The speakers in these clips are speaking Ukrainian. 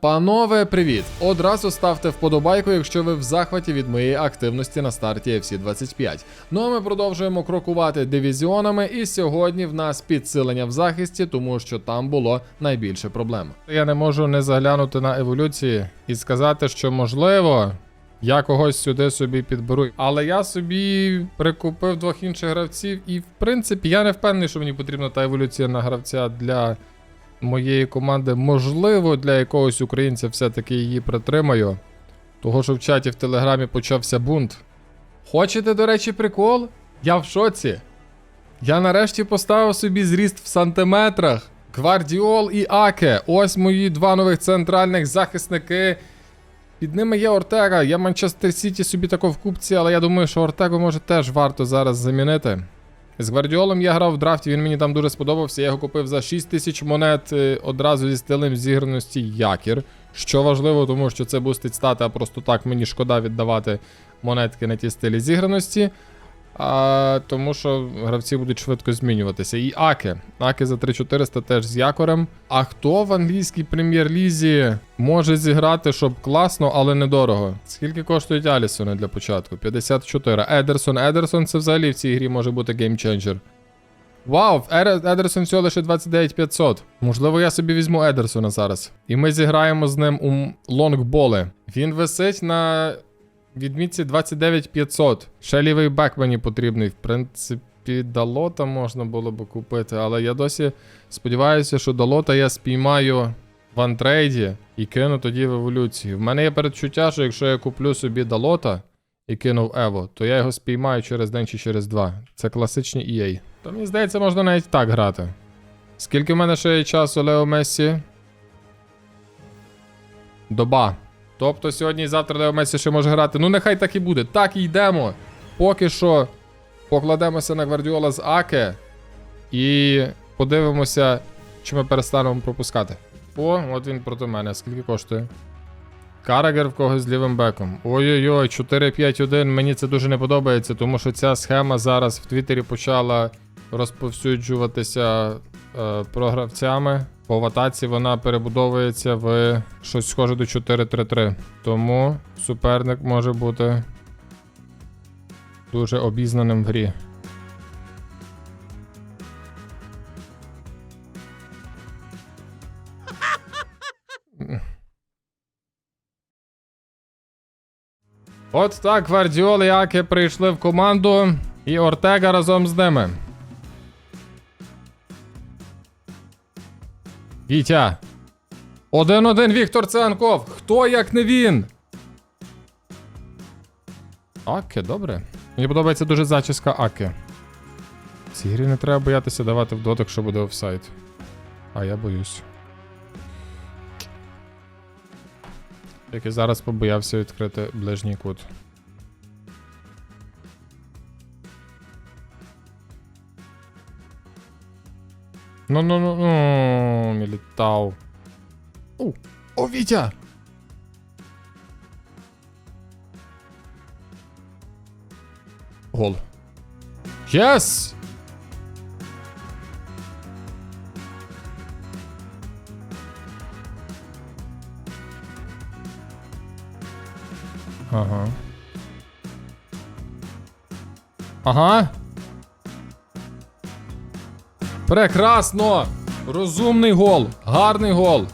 Панове, привіт! Одразу ставте вподобайку, якщо ви в захваті від моєї активності на старті FC 25. Ну а ми продовжуємо крокувати дивізіонами, і сьогодні в нас підсилення в захисті, тому що там було найбільше проблем. Я не можу не заглянути на еволюції і сказати, що можливо. Я когось сюди собі підберу. Але я собі прикупив двох інших гравців, і в принципі я не впевнений, що мені потрібна та еволюція на гравця для моєї команди. Можливо, для якогось українця все-таки її притримаю. Того, що в чаті в телеграмі почався бунт. Хочете, до речі, прикол? Я в шоці. Я нарешті поставив собі зріст в сантиметрах. Гвардіол і Аке. Ось мої два нових центральних захисники. Під ними є Ортега. Я Манчестер Сіті собі тако в купці, але я думаю, що Ортегу може теж варто зараз замінити. З Гвардіолом я грав в драфті, він мені там дуже сподобався. Я його купив за 6 тисяч монет е, одразу зі стилем зіграності Якір. Що важливо, тому що це бустить стати, а просто так мені шкода віддавати монетки на ті стилі зіграності. А, тому що гравці будуть швидко змінюватися. І Аке. Аке за 3400 теж з якорем. А хто в англійській прем'єр-лізі може зіграти, щоб класно, але недорого? Скільки коштують Алісони для початку? 54. Едерсон. Едерсон це взагалі в цій грі може бути геймченджер. Вау, Едерсон всього лише 29500. Можливо, я собі візьму Едерсона зараз. І ми зіграємо з ним у лонгболи. Він висить на відмітці 29500. Ще лівий бек мені потрібний. В принципі, Далота можна було би купити, але я досі сподіваюся, що Далота я спіймаю в антрейді і кину тоді в еволюції. В мене є передчуття, що якщо я куплю собі Далота і кинув Ево, то я його спіймаю через день чи через два. Це класичні EA. То мені здається, можна навіть так грати. Скільки в мене ще є часу, Лео Мессі? Доба. Тобто сьогодні і завтра Лео Мессі ще може грати. Ну нехай так і буде. Так і йдемо. Поки що покладемося на Гвардіола з Аке і подивимося, чи ми перестанемо пропускати. О, от він проти мене. Скільки коштує? Карагер в когось з лівим беком. Ой-ой-ой, 4-5-1. Мені це дуже не подобається, тому що ця схема зараз в Твіттері почала розповсюджуватися е, програвцями. По ватаці вона перебудовується в щось схоже до 4-3-3. Тому суперник може бути дуже обізнаним в грі. От так Гвардіол і Аке прийшли в команду, і Ортега разом з ними. Вітя. Один-один Віктор Циганков. Хто як не він? Аке, добре. Мені подобається дуже зачіска Аке. Цій грі не треба боятися давати в дотик, що буде офсайд. А я боюсь. І зараз побоявся відкрити ближній кут. Ну ну ну ну мілітав. О, о, Вітя! Гол. Єс! Ага. Ага. Прекрасно! Розумний гол, гарний гол.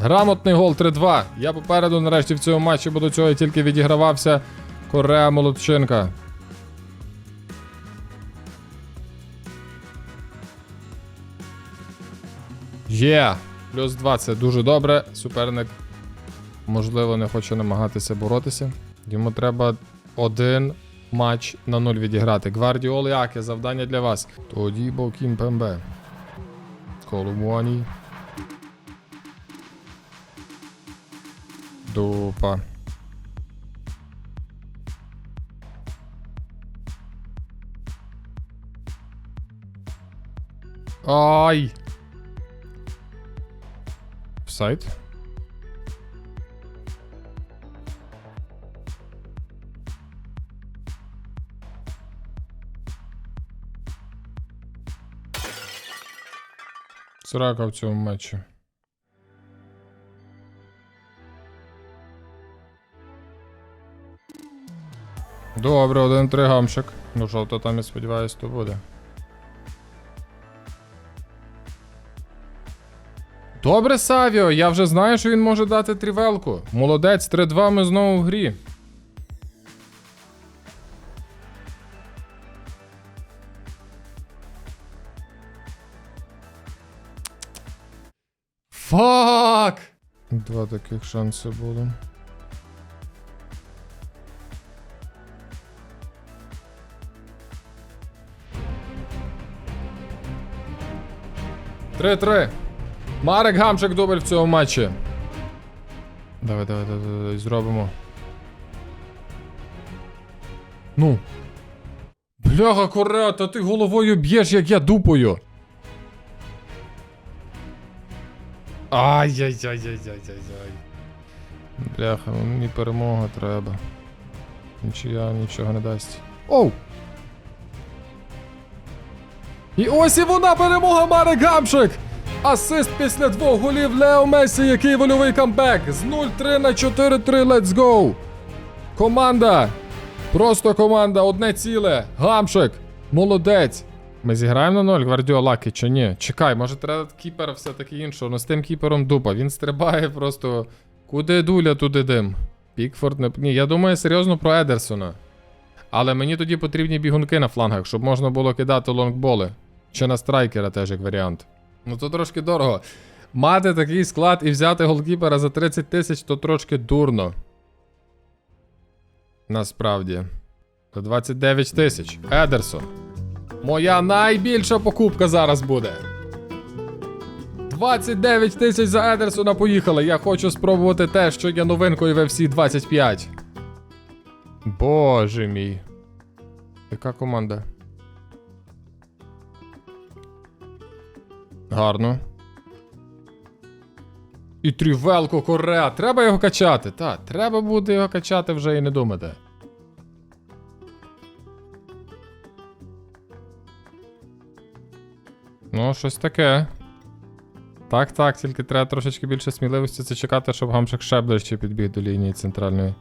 Грамотний гол 3-2. Я попереду нарешті в цьому матчі, бо до цього я тільки відігравався. Корея Молодчинка. Є! Плюс 2 це дуже добре. Суперник, можливо, не хоче намагатися боротися. Йому треба один матч на нуль відіграти. Гвардіол Яке, завдання для вас. Тоді Бокім Пембе. Колумуані. Дупа. Ай! Сайт. Срака в цьому матчі. Добре, один тригамчик. Ну жовто там я сподіваюся, то буде. Добре, Савіо. Я вже знаю, що він може дати трівелку. Молодець, 3-2 ми знову в грі. Фак! Два таких шанси було. Три-три. Марек Гамчик дубль в цьому матчі. Давай, давай, давай, давай, зробимо. Ну. Бляха, Кореа, та ти головою б'єш, як я дупою. Ай-яй-яй-яй-яй-яй-яй. Бляха, мені перемога треба. Нічия нічого не дасть. Оу! І ось і вона перемога Марек Гамчик! Асист після двох голів Лео Месі, який вольовий камбек. З 0-3 на 4-3, let's go! Команда! Просто команда, одне ціле. Гамчик! Молодець! Ми зіграємо на 0 Гвардіолаки чи ні? Чекай, може треба кіпера все-таки іншого. Ну з тим кіпером дупа. Він стрибає просто. Куди дуля, туди дим. Пікфорд не. Ні, я думаю серйозно про Едерсона. Але мені тоді потрібні бігунки на флангах, щоб можна було кидати лонгболи. Чи на страйкера теж як варіант. Ну то трошки дорого. Мати такий склад і взяти голкіпера за 30 тисяч, то трошки дурно. Насправді. То 29 тисяч. Едерсон. Моя найбільша покупка зараз буде. 29 тисяч за Едерсона поїхали. Я хочу спробувати те, що є новинкою в FC 25. Боже мій. Яка команда? Гарно. І трівелко Кореа. Треба його качати. Так, треба буде його качати вже і не думати. Ну, щось таке. Так, так, тільки треба трошечки більше сміливості це чекати, щоб гамшик ще ближче підбіг до лінії центральної.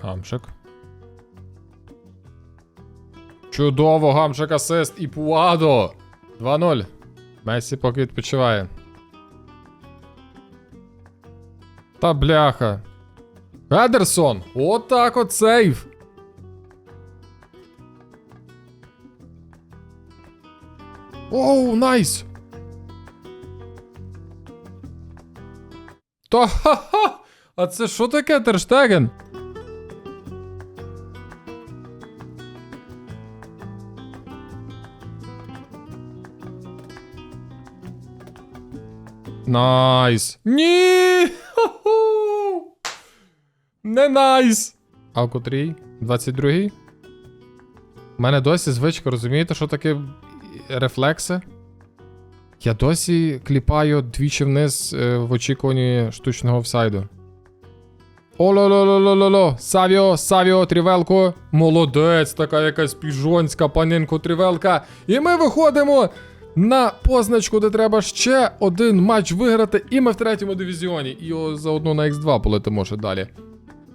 Гамшик. Чудово, гамшик асист і Пуадо. 2-0. Месі поки відпочиває. Та бляха. Едерсон! Отак от сейв. Оу, найс! Та ха-ха! А це що таке Терштеген? Найс. Ні! Не найс! А котрій? 22-й? У мене досі звичка, розумієте, що таке рефлекси? Я досі кліпаю двічі вниз е, в очікуванні штучного офсайду. Оло-ло-ло-ло-ло-ло! Савіо, Савіо, Трівелко. Молодець, така якась піжонська панинко Трівелка. І ми виходимо на позначку, де треба ще один матч виграти, і ми в третьому дивізіоні. І заодно на X2 полетимо ще далі.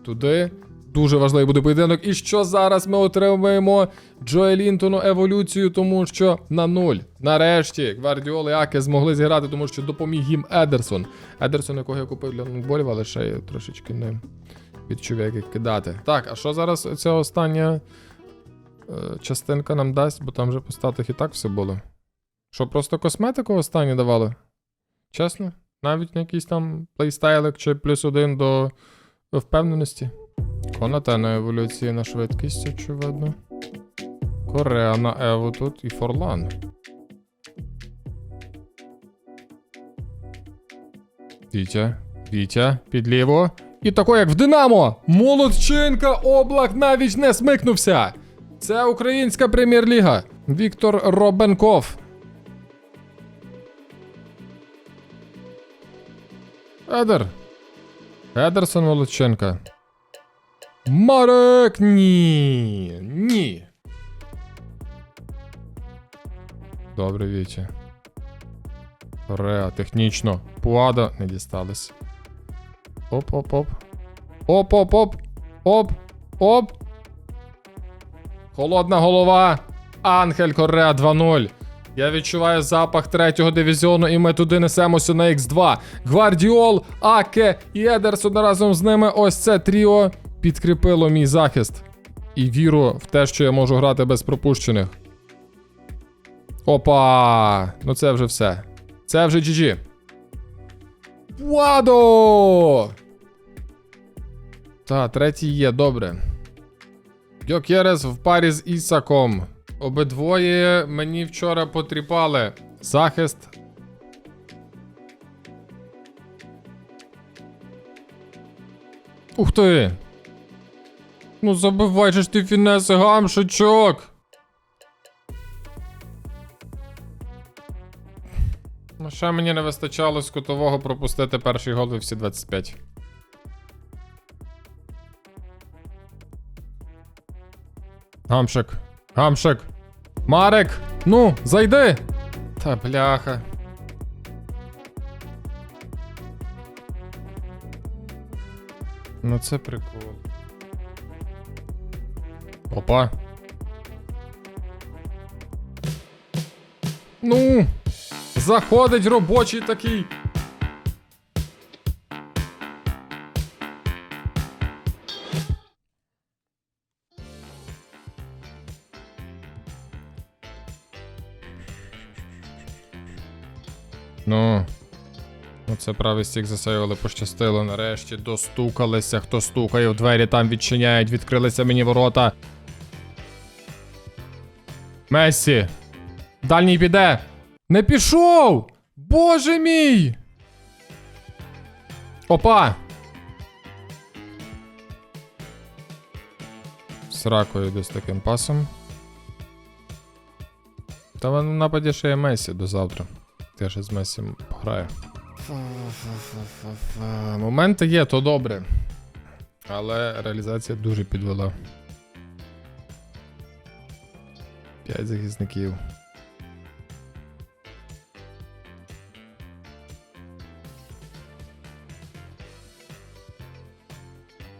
Туди. Дуже важливий буде поєдинок. І що зараз ми отримаємо Джоелінтону еволюцію, тому що на нуль. Нарешті Гвардіоли Аке змогли зіграти, тому що допоміг їм Едерсон. Едерсон, якого я купив для ноутболів, але ще трошечки не відчув, як кидати. Так, а що зараз ця остання е, частинка нам дасть, бо там вже по статах і так все було. Що, просто косметику останнє давали? Чесно? Навіть якийсь там плейстайлик чи плюс один до впевненості. Конате на еволюції на швидкість, очевидно. Кореа на Еву тут і Форлан. Вітя, Вітя, підліво. І тако, як в Динамо! Молодчинка! Облак навіть не смикнувся! Це українська прем'єр-ліга. Віктор Робенков. Едер. Едерсон Молодченка. Марек! Ні. Ні. Добре, Вітя. Корея, технічно. Пуада не дістались. Оп-оп-оп. Оп-оп-оп. Оп. Оп. Холодна голова. Ангель Корея 2-0. Я відчуваю запах третього дивізіону, і ми туди несемося на Х2. Гвардіол, Аке і Едерсон разом з ними. Ось це тріо підкріпило мій захист. І віру в те, що я можу грати без пропущених. Опа! Ну це вже все. Це вже GG. Владо! Та, третій є, добре. Гьокєрес в парі з Ісаком. Обидвоє мені вчора потріпали. Захист. Ух ти! Ну забивай ж ти фінеси, гамшичок! Ну, ще мені не вистачало з кутового пропустити перший гол у всі 25. Гамшик. Гамшик. Марек! Ну, зайди! Та бляха. Ну це прикол. Опа. Ну! Заходить робочий такий. Ну. Оце правий стік засейвили, пощастило. Нарешті достукалися. Хто стукає в двері, там відчиняють, відкрилися мені ворота. Месі! Дальній піде! Не пішов! Боже мій! Опа! Сракою десь таким пасом. Та в нападі ще є Месі до завтра. Я ще з Месі пограю. Моменти є, то добре. Але реалізація дуже підвела. П'ять захисників.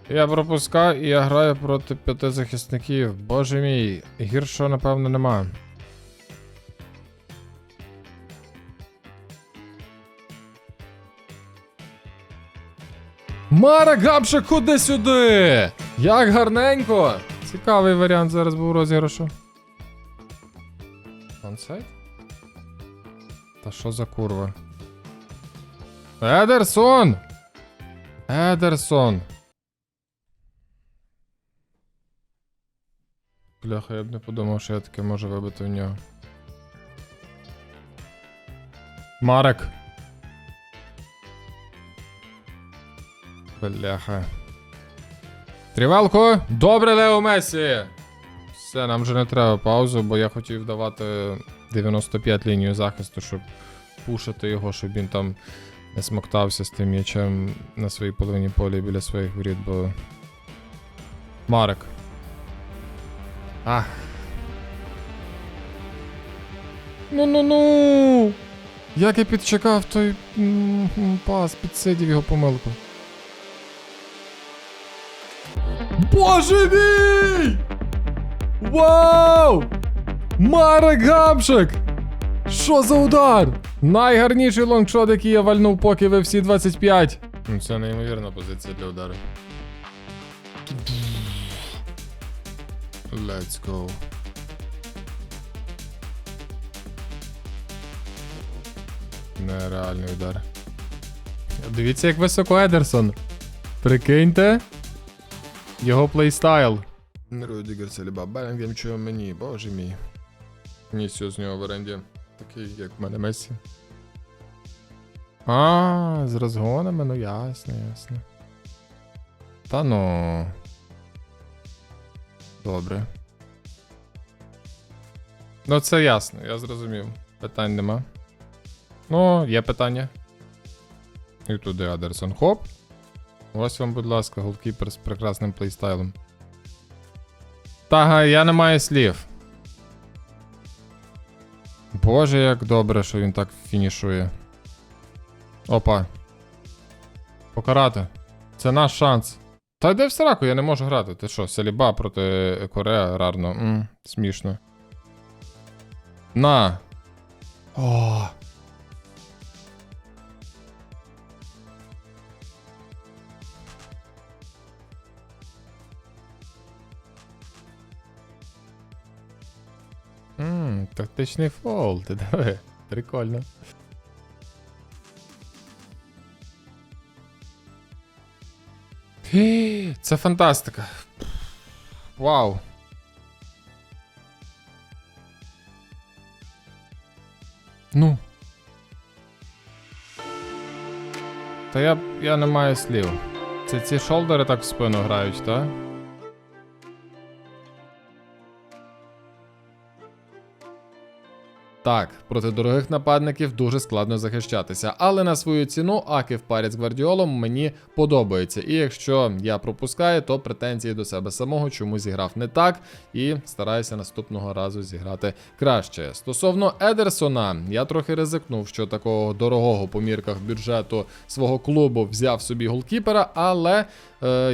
Я пропускаю і я граю проти п'яти захисників. Боже мій, гіршого, напевно, нема. Мара Гамша, куди сюди? Як гарненько! Цікавий варіант зараз був розіграшу. Онсайд? Та що за курва? Едерсон! Едерсон! Бляха, я б не подумав, що я таке можу вибити в нього. Марек. Бляха. Тривалко. Добре, Лео Месі. Все, нам вже не треба паузу, бо я хотів давати 95 лінію захисту, щоб пушити його, щоб він там не смоктався з тим м'ячем на своїй половині полі біля своїх воріт, бо. Марек. Ах. Ну-ну-ну. Як я підчекав той пас, підсидів його помилку. Боже мій! Вау! Марек Гамшик! Що за удар? Найгарніший лонгшот, який я вальнув, поки ви всі 25. Ну, Це неймовірна позиція для удару. Let's go. Нереальний удар. Дивіться, як високо Едерсон. Прикиньте. Його плейстайл. Рудігер Саліба Белінгем чого мені, боже мій. Нісю з нього в оренді. Такий, як в мене Месі. А, з розгонами, ну ясно, ясно. Та ну. Добре. Ну, це ясно, я зрозумів. Питань нема. Ну, є питання. І туди Адерсон. Хоп. Ось вам, будь ласка, голкіпер з прекрасним плейстайлом. Та я не маю слів. Боже, як добре, що він так фінішує. Опа. Покарати. Це наш шанс. Та йди в сраку, я не можу грати. Ти що, Саліба проти Корея рарно. М, смішно. На. О. Ммм, тактичний фол, ти диви. Прикольно. Це фантастика. Вау. Ну. Та я, я не маю слів. Це ці шолдери так в спину грають, так? Так, проти дорогих нападників дуже складно захищатися, але на свою ціну Аки в парі з Гвардіолом мені подобається. І якщо я пропускаю, то претензії до себе самого, чому зіграв не так, і стараюся наступного разу зіграти краще. Стосовно Едерсона, я трохи ризикнув, що такого дорогого по мірках бюджету свого клубу взяв собі голкіпера, але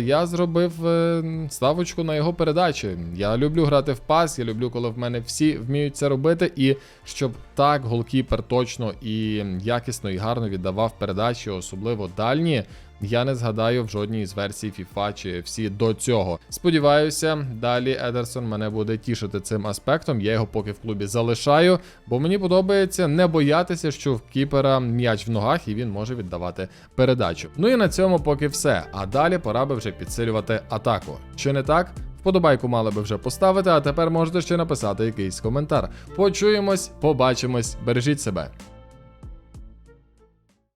я зробив е, ставочку на його передачі. Я люблю грати в пас, я люблю, коли в мене всі вміють це робити, і щоб так голкіпер точно і якісно і гарно віддавав передачі, особливо дальні. Я не згадаю в жодній з версій FIFA чи всі до цього. Сподіваюся, далі Едерсон мене буде тішити цим аспектом. Я його поки в клубі залишаю, бо мені подобається не боятися, що в кіпера м'яч в ногах і він може віддавати передачу. Ну і на цьому поки все. А далі пора би вже підсилювати атаку. Чи не так? Вподобайку мали би вже поставити, а тепер можете ще написати якийсь коментар. Почуємось, побачимось, бережіть себе.